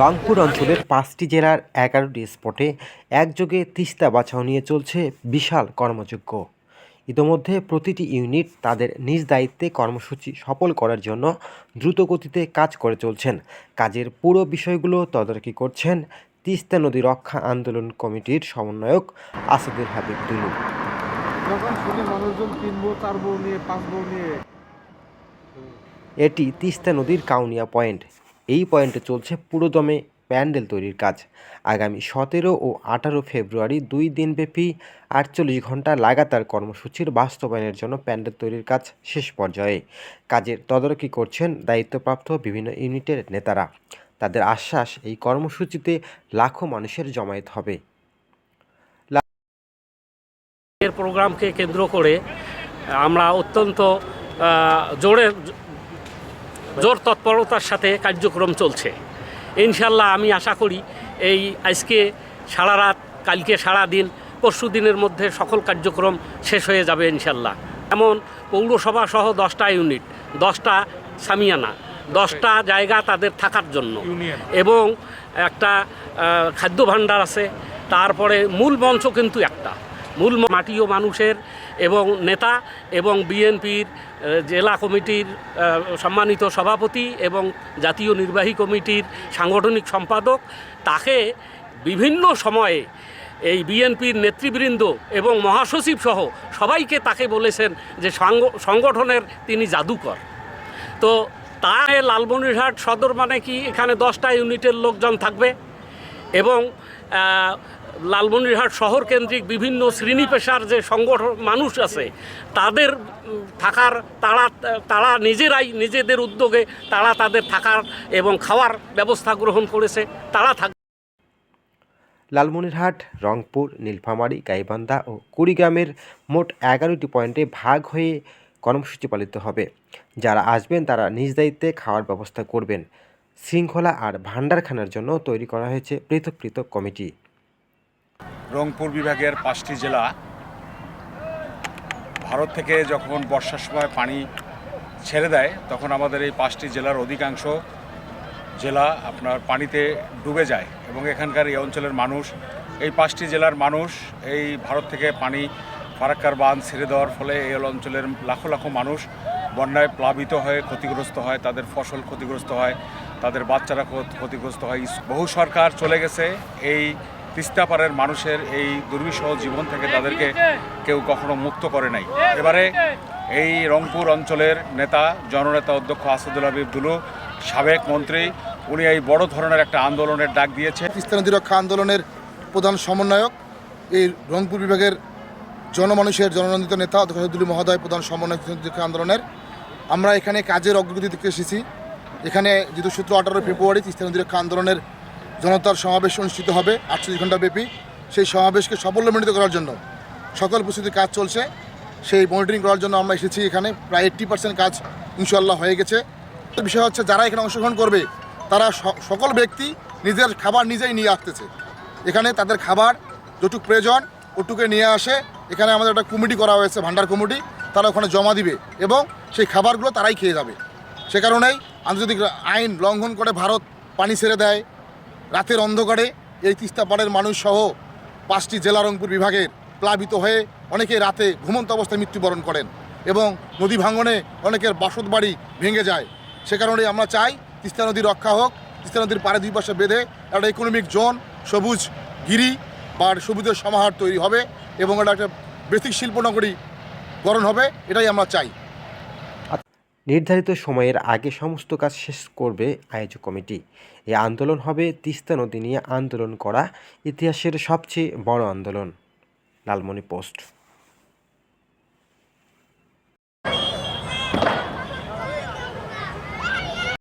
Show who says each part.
Speaker 1: রংপুর অঞ্চলের পাঁচটি জেলার এগারোটি স্পটে একযোগে তিস্তা বাছাও নিয়ে চলছে বিশাল কর্মযজ্ঞ। ইতোমধ্যে প্রতিটি ইউনিট তাদের নিজ দায়িত্বে কর্মসূচি সফল করার জন্য দ্রুতগতিতে কাজ করে চলছেন। কাজের পুরো বিষয়গুলো তদারকি করছেন তিস্তা নদী রক্ষা আন্দোলন কমিটির সমন্বয়ক আসাদুল হাবিব দুলু।
Speaker 2: যখন শুনি মানুষজন তিন বউ চার বউ নিয়ে পাঁচ বউ নিয়ে
Speaker 1: এটি তিস্তা নদীর কাউনিয়া পয়েন্ট। এই পয়েন্টে চলছে পুরোদমে প্যান্ডেল তৈরির কাজ। আগামী সতেরো ও আঠারো ফেব্রুয়ারি দুই দিনব্যাপী আটচল্লিশ ঘণ্টা লাগাতার কর্মসূচির বাস্তবায়নের জন্য প্যান্ডেল তৈরির কাজ শেষ পর্যায়ে। কাজের তদারকি করছেন দায়িত্বপ্রাপ্ত বিভিন্ন ইউনিটের নেতারা। তাদের আশ্বাস, এই কর্মসূচিতে লাখো মানুষের জমায়েত হবে।
Speaker 3: প্রোগ্রামকে কেন্দ্র করে আমরা অত্যন্ত জোরে জোর তৎপরতার সাথে কার্যক্রম চলছে। ইনশাল্লাহ আমি আশা করি এই আজকে সারা রাত কালকে সারা দিন পরশু দিনের মধ্যে সকল কার্যক্রম শেষ হয়ে যাবে ইনশাল্লাহ এমন পৌরসভা সহ দশটা ইউনিট দশটা সামিয়ানা দশটা জায়গা তাদের থাকার জন্য। এবং একটা খাদ্য ভাণ্ডার আছে তারপরে মূল মঞ্চ কিন্তু একটা। মূল ম- মাটি ও মানুষের এবং নেতা এবং বিএনপির জেলা কমিটির সম্মানিত সভাপতি এবং জাতীয় নির্বাহী কমিটির সাংগঠনিক সম্পাদক, তাকে বিভিন্ন সময়ে এই বিএনপির নেতৃবৃন্দ এবং মহাসচিব সহ সবাইকে তাকে বলেছেন যে সাংগ- সংগঠনের তিনি জাদুকর। তো তাই লালমনিরহাট সদর মানে কি? এখানে দশটা ইউনিটের লোকজন থাকবে এবং লালমনিরহাট শহর কেন্দ্রিক বিভিন্ন শ্রেণি পেশার যে সংগঠন মানুষ আছে, তাদের থাকার তারা তারা নিজেরাই নিজেদের উদ্যোগে তারা তাদের থাকার এবং খাওয়ার ব্যবস্থা গ্রহণ করেছে, তারা থাক
Speaker 1: লালমনিরহাট, রংপুর, নীলফামারী, গাইবান্ধা ও কুড়িগ্রামের মোট এগারোটি পয়েন্টে ভাগ হয়ে কর্মসূচি পালিত হবে। যারা আসবেন, তারা নিজ দায়িত্বে খাওয়ার ব্যবস্থা করবেন। শৃঙ্খলা আর ভাণ্ডারখানার জন্য তৈরি করা হয়েছে পৃথক পৃথক কমিটি।
Speaker 4: রংপুর বিভাগের পাঁচটি জেলা। ভারত থেকে যখন বর্ষার সময় পানি ছেড়ে দেয়, তখন আমাদের এই পাঁচটি জেলার অধিকাংশ জেলা আপনার পানিতে ডুবে যায় এবং এখানকার এই অঞ্চলের মানুষ, এই পাঁচটি জেলার মানুষ এই ভারত থেকে পানি ফারাক্কার বাঁধ ছেড়ে দেওয়ার ফলে এই অঞ্চলের লাখো লাখো মানুষ বন্যায় প্লাবিত হয়ে ক্ষতিগ্রস্ত হয়, তাদের ফসল ক্ষতিগ্রস্ত হয়, তাদের বাচ্চারা ক্ষত- ক্ষতিগ্রস্ত হয়। বহু সরকার চলে গেছে এই তিস্তাপাড়ের মানুষের এই দুর্বিষহ জীবন থেকে তাদেরকে কেউ কখনো মুক্ত করে নাই। এবারে এই রংপুর অঞ্চলের নেতা, জননেতা অধ্যক্ষ আসাদুল হাবিব দুলু, সাবেক মন্ত্রী, উনি এই বড় ধরনের একটা আন্দোলনের ডাক দিয়েছে।
Speaker 5: তিস্তা নদী রক্ষা আন্দোলনের প্রধান সমন্বয়ক, এই রংপুর বিভাগের জনমানুষের জননন্দিত নেতা অধ্যক্ষ মহোদয় প্রধান সমন্বয়ক আন্দোলনের। আমরা এখানে কাজের অগ্রগতি দেখতে এসেছি। এখানে যেহেতু সূত্র আঠারো ফেব্রুয়ারি তিস্তা নদী রক্ষা আন্দোলনের জনতার সমাবেশ অনুষ্ঠিত হবে, আটচল্লিশ ঘণ্টা ব্যাপী। সেই সমাবেশকে সাফল্যমণ্ডিত করার জন্য সকল প্রস্তুতি কাজ চলছে। সেই মনিটরিং করার জন্য আমরা এসেছি এখানে। প্রায় এইট্টি পার্সেন্ট কাজ ইনশাল্লাহ হয়ে গেছে। বিষয় হচ্ছে, যারা এখানে অংশগ্রহণ করবে, তারা সকল ব্যক্তি নিজের খাবার নিজেই নিয়ে আসতেছে। এখানে তাদের খাবার যেটুকু প্রয়োজন ওটুকে নিয়ে আসে। এখানে আমাদের একটা কমিটি করা হয়েছে, ভান্ডার কমিটি। তারা ওখানে জমা দিবে এবং সেই খাবারগুলো তারাই খেয়ে যাবে। সে কারণেই আন্তর্জাতিক আইন লঙ্ঘন করে ভারত পানি ছেড়ে দেয়। রাতের অন্ধকারে এই তিস্তা পাড়ের মানুষ সহ পাঁচটি জেলা রংপুর বিভাগের প্লাবিত হয়ে অনেকে রাতে ঘুমন্ত অবস্থায় মৃত্যুবরণ করেন এবং নদী ভাঙনে অনেকের বাসত বাড়ি ভেঙে যায়। সে কারণে আমরা চাই তিস্তা নদী রক্ষা হোক, তিস্তা নদীর পাড়ে দুই পাশে বেঁধে একটা ইকোনমিক জোন সবুজ গিরি বা সবুজের সমাহার তৈরি হবে এবং এটা একটা বেসিক শিল্পনগরী গঠন হবে, এটাই আমরা চাই।
Speaker 1: নির্ধারিত সময়ের আগে সমস্ত কাজ শেষ করবে আয়োজক কমিটি। এই আন্দোলন হবে তিস্তা নদী নিয়ে আন্দোলন করা ইতিহাসের সবচেয়ে বড় আন্দোলন। লালমনি পোস্ট।